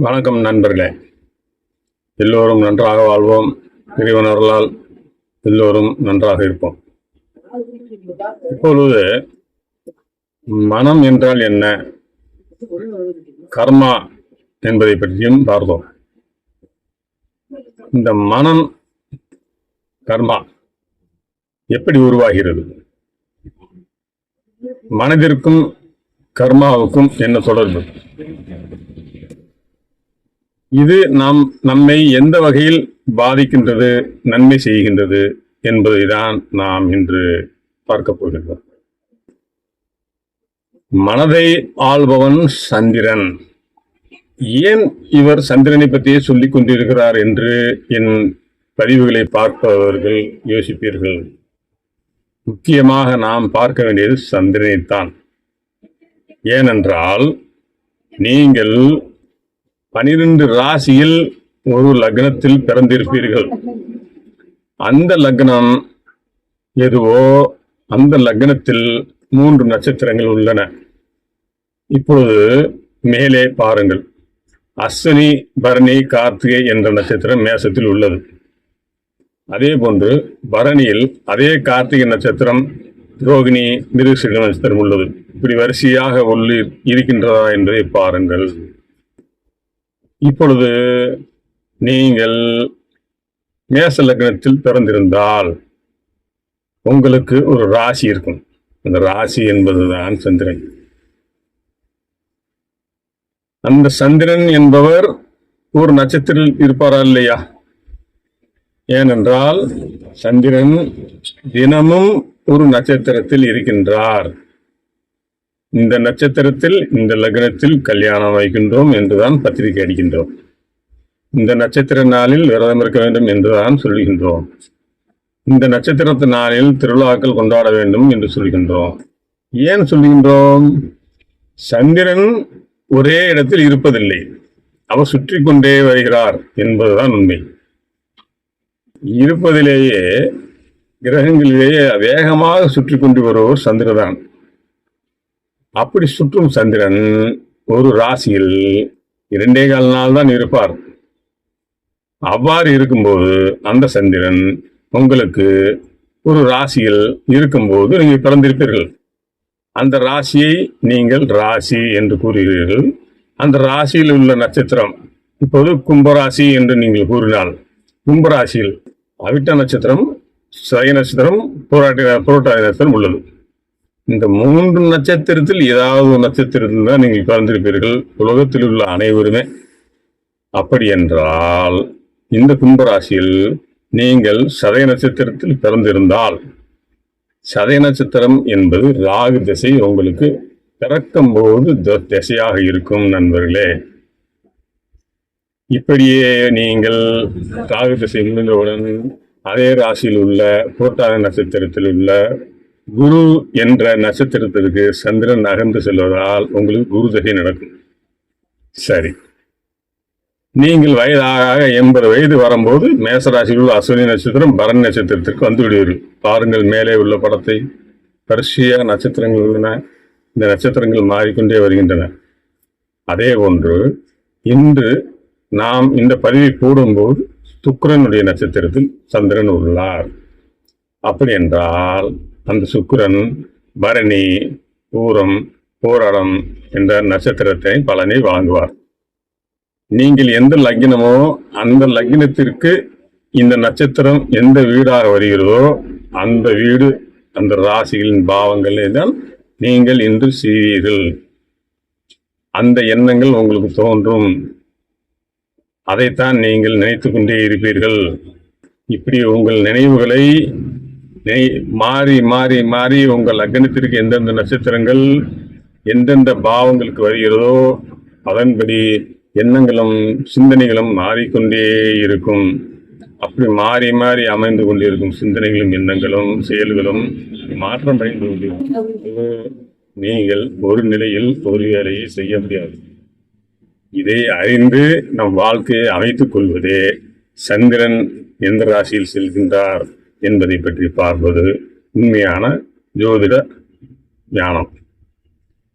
வணக்கம் நண்பர்களே. எல்லோரும் நன்றாக வாழ்வோம். இறைவனர்களால் எல்லோரும் நன்றாக இருப்போம். இப்பொழுது மனம் என்றால் என்ன? கர்மா என்பதை பற்றியும் பார்த்தோம் இந்த மனம் கர்மா எப்படி உருவாகிறது? மனதிற்கும் கர்மாவுக்கும் என்ன தொடர்பு? இது நாம் நம்மை எந்த வகையில் பாதிக்கின்றது நன்மை செய்கின்றது என்பதை தான் நாம் இன்று பார்க்க போகின்றோம். மனதை ஆள்பவன் சந்திரன். ஏன் இவர் சந்திரனை பற்றியே சொல்லிக் கொண்டிருக்கிறார் என்று என் பதிவுகளை பார்ப்பவர்கள் யோசிப்பீர்கள். முக்கியமாக நாம் பார்க்க வேண்டியது சந்திரனைத்தான். ஏனென்றால் நீங்கள் பனிரெண்டு ராசியில் ஒரு லக்னத்தில் பிறந்திருப்பீர்கள். அந்த லக்னம் எதுவோ அந்த லக்னத்தில் மூன்று நட்சத்திரங்கள் உள்ளன. இப்பொழுது மேலே பாருங்கள். அஸ்வினி பரணி கார்த்திகை என்ற நட்சத்திரம் மேசத்தில் உள்ளது. அதே போன்று பரணியில் அதே கார்த்திகை நட்சத்திரம் ரோகிணி மிருகசிக நட்சத்திரம் உள்ளது. இப்படி வரிசையாக உள்ளி இருக்கின்றதா என்பதை பாருங்கள். இப்பொழுது நீங்கள் மேச லக்னத்தில் பிறந்திருந்தால் உங்களுக்கு ஒரு ராசி இருக்கும். அந்த ராசி என்பதுதான் சந்திரன். அந்த சந்திரன் என்பவர் ஒரு நட்சத்திரத்தில் இருப்பாரா இல்லையா? ஏனென்றால் சந்திரன் தினமும் ஒரு நட்சத்திரத்தில் இருக்கின்றார். இந்த நட்சத்திரத்தில் இந்த லக்னத்தில் கல்யாணம் வைக்கின்றோம் என்றுதான் பத்திரிகை அடிக்கின்றோம். இந்த நட்சத்திர நாளில் விரதம் இருக்க வேண்டும் என்றுதான் சொல்கின்றோம். இந்த நட்சத்திரத்து நாளில் திருவிழாக்கள் கொண்டாட வேண்டும் என்று சொல்கின்றோம். ஏன் சொல்கின்றோம்? சந்திரன் ஒரே இடத்தில் இருப்பதில்லை. அவர் சுற்றி கொண்டே வருகிறார் என்பதுதான் உண்மை. இருப்பதிலேயே கிரகங்களிலேயே வேகமாக சுற்றி கொண்டு வருவோர் சந்திரதான். அப்படி சுற்றும் சந்திரன் ஒரு ராசியில் இரண்டே கால் நாள் தான் இருப்பார். அவ்வாறு இருக்கும்போது அந்த சந்திரன் உங்களுக்கு ஒரு ராசியில் இருக்கும்போது நீங்கள் பிறந்திருப்பீர்கள். அந்த ராசியை நீங்கள் ராசி என்று கூறுகிறீர்கள். அந்த ராசியில் உள்ள நட்சத்திரம் இப்போது கும்பராசி என்று நீங்கள் கூறினால் கும்பராசியில் அவிட்ட நட்சத்திரம் சய நட்சத்திரம் போராட்ட புரோட்டாதி நட்சத்திரம் உள்ளது. இந்த மூன்று நட்சத்திரத்தில் ஏதாவது ஒரு நட்சத்திரத்தில் தான் நீங்கள் பிறந்திருப்பீர்கள். உலகத்தில் உள்ள அனைவருமே. அப்படி என்றால் இந்த கும்பராசியில் நீங்கள் சதய நட்சத்திரத்தில் பிறந்திருந்தால் சதய நட்சத்திரம் என்பது ராகு திசை உங்களுக்கு பிறக்கும் போது த- திசையாக இருக்கும் நண்பர்களே. இப்படியே நீங்கள் ராகு திசை முடிந்தவுடன் அதே ராசியில் உள்ள புரட்டாத நட்சத்திரத்தில் உள்ள குரு என்ற நட்சத்திரத்திற்கு சந்திரன் நகர்ந்து செல்வதால் உங்களுக்கு குரு தகை நடக்கும். சரி. நீங்கள் வயதாக எண்பது வயது வரும்போது மேசராசியில் உள்ள அஸ்வினி நட்சத்திரம் பரண் நட்சத்திரத்திற்கு வந்து விடுவீர்கள் பாருங்கள் மேலே உள்ள படத்தை. வரிசையாக நட்சத்திரங்கள் உள்ளன. இந்த நட்சத்திரங்கள் மாறிக்கொண்டே வருகின்றன. அதே போன்று இன்று நாம் இந்த பதிவை போடும்போது சுக்கரனுடைய நட்சத்திரத்தில் சந்திரன் உள்ளார். அப்படி என்றால் அந்த சுக்கிரன் பரணி பூரம் போராடம் என்ற நட்சத்திரத்தை பலனை வழங்குவார். நீங்கள் எந்த லக்னமோ அந்த லக்னத்திற்கு இந்த நட்சத்திரம் எந்த வீடாக வருகிறதோ அந்த வீடு அந்த ராசிகளின் பாவங்கள் தான் நீங்கள் இன்று செய்வீர்கள். அந்த எண்ணங்கள் உங்களுக்கு தோன்றும். அதைத்தான் நீங்கள் நினைத்து கொண்டே இருப்பீர்கள். இப்படி உங்கள் நினைவுகளை நெய் மாறி மாறி மாறி உங்கள் லக்னத்திற்கு எந்தெந்த நட்சத்திரங்கள் எந்தெந்த பாவங்களுக்கு வருகிறதோ அதன்படி எண்ணங்களும் சிந்தனைகளும் மாறிக்கொண்டே இருக்கும். அப்படி மாறி மாறி அமைந்து கொண்டிருக்கும் சிந்தனைகளும் எண்ணங்களும் செயல்களும் மாற்றம் அடைந்து கொண்டிருக்கும் நீங்கள் ஒரு நிலையில் ஒரு வேலையை செய்ய முடியாது. இதை அறிந்து நம் வாழ்க்கையை அமைத்துக் கொள்வதே சந்திரன் எந்த ராசியில் செல்கின்றார்? என்பதை பற்றி பார்ப்பது உண்மையான ஜோதிட ஞானம்.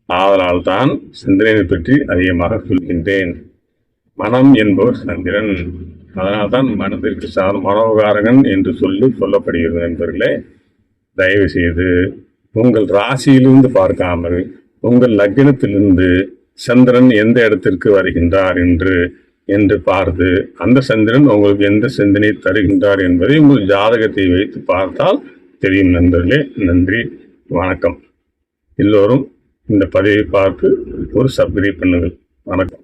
ஆதலால் தான் சந்திரனை பற்றி அதிகமாக சொல்கின்றேன். மனம் என்பவர் சந்திரன். அதனால் தான் மனதிற்கு சார் மனோகாரகன் என்று சொல்லி சொல்லப்படுகிறது நண்பர்களே. தயவு செய்து உங்கள் ராசியிலிருந்து பார்க்காமல் உங்கள் லக்னத்திலிருந்து சந்திரன் எந்த இடத்திற்கு வருகின்றார் என்று என்று பார்த்து அந்த சந்திரன் உங்களுக்கு எந்த சிந்தனை தருகின்றார் என்பதை உங்கள் ஜாதகத்தை வைத்து பார்த்தால் தெரியும் நண்பர்களே. நன்றி வணக்கம். எல்லோரும் இந்த பதிவை பார்த்து ஒரு சப்ஸ்கிரைப் பண்ணுங்கள். வணக்கம்.